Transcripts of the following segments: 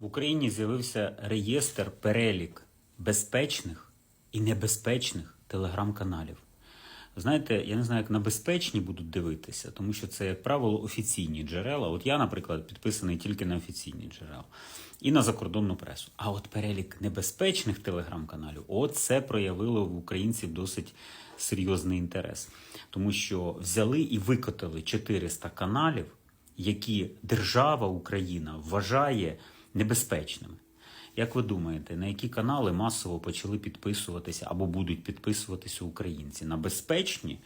В Україні з'явився реєстр перелік безпечних і небезпечних телеграм-каналів. Знаєте, я не знаю, як на безпечні будуть дивитися, тому що це, як правило, офіційні джерела. От я, наприклад, підписаний тільки на офіційні джерела і на закордонну пресу. А от перелік небезпечних телеграм-каналів, от це проявило в українців досить серйозний інтерес, тому що взяли і викотали 400 каналів, які держава Україна вважає небезпечними. Як ви думаєте, на які канали масово почали підписуватися або будуть підписуватися українці? На безпечні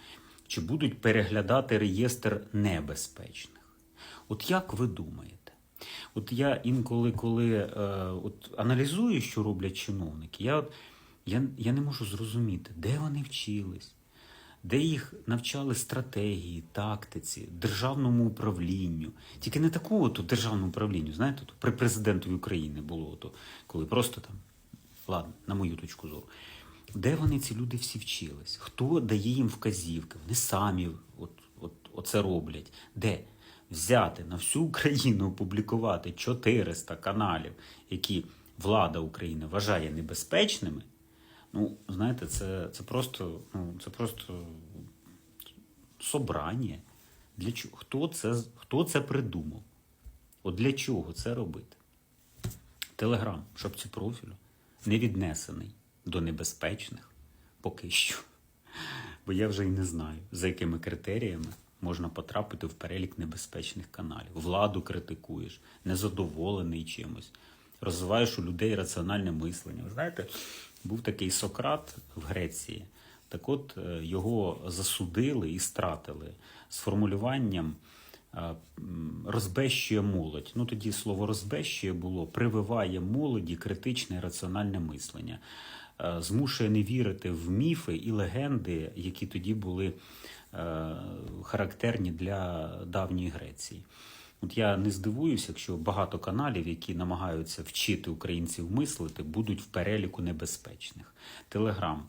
чи будуть переглядати реєстр небезпечних? От як ви думаєте? От я інколи, коли е, от аналізую, що роблять чиновники, я, я, я не можу зрозуміти, де вони вчились, де їх навчали стратегії, тактиці, державному управлінню. Тільки не такому то державному управлінню, знаєте, то при президентові України було то, коли просто там, ладно, на мою точку зору. Де вони ці люди всі вчились? Хто дає їм вказівки? Вони самі от, от, оце роблять. Де? Взяти на всю Україну опублікувати 400 каналів, які влада України вважає небезпечними. Ну, знаєте, це, це просто, ну, це просто собрання. Для чого? Хто це, хто це придумав? От для чого це робити? Телеграм, шапці профілю, не віднесений до небезпечних поки що. Бо я вже й не знаю, за якими критеріями можна потрапити в перелік небезпечних каналів. Владу критикуєш, незадоволений чимось, розвиваєш у людей раціональне мислення. Ви знаєте, був такий Сократ в Греції. Так от е, його засудили і стратили з формулюванням е, розбещує молодь. Ну тоді слово розбещує було прививає молоді критичне раціональне мислення, Е, змушує не вірити в міфи і легенди, які тоді були характерні для давньої Греції. От я не здивуюся, якщо багато каналів, які намагаються вчити українців мислити, будуть в переліку небезпечних. Телеграм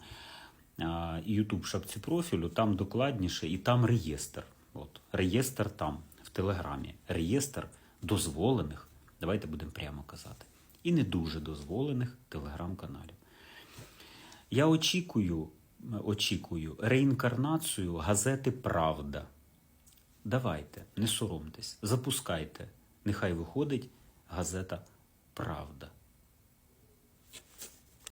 і Ютуб шапці профілю, там докладніше, і там реєстр. От, реєстр там, в Телеграмі. Реєстр дозволених, давайте будемо прямо казати, і не дуже дозволених телеграм-каналів. Я очікую, очікую реінкарнацію газети Правда. Давайте, не соромтесь, запускайте. Нехай виходить газета Правда.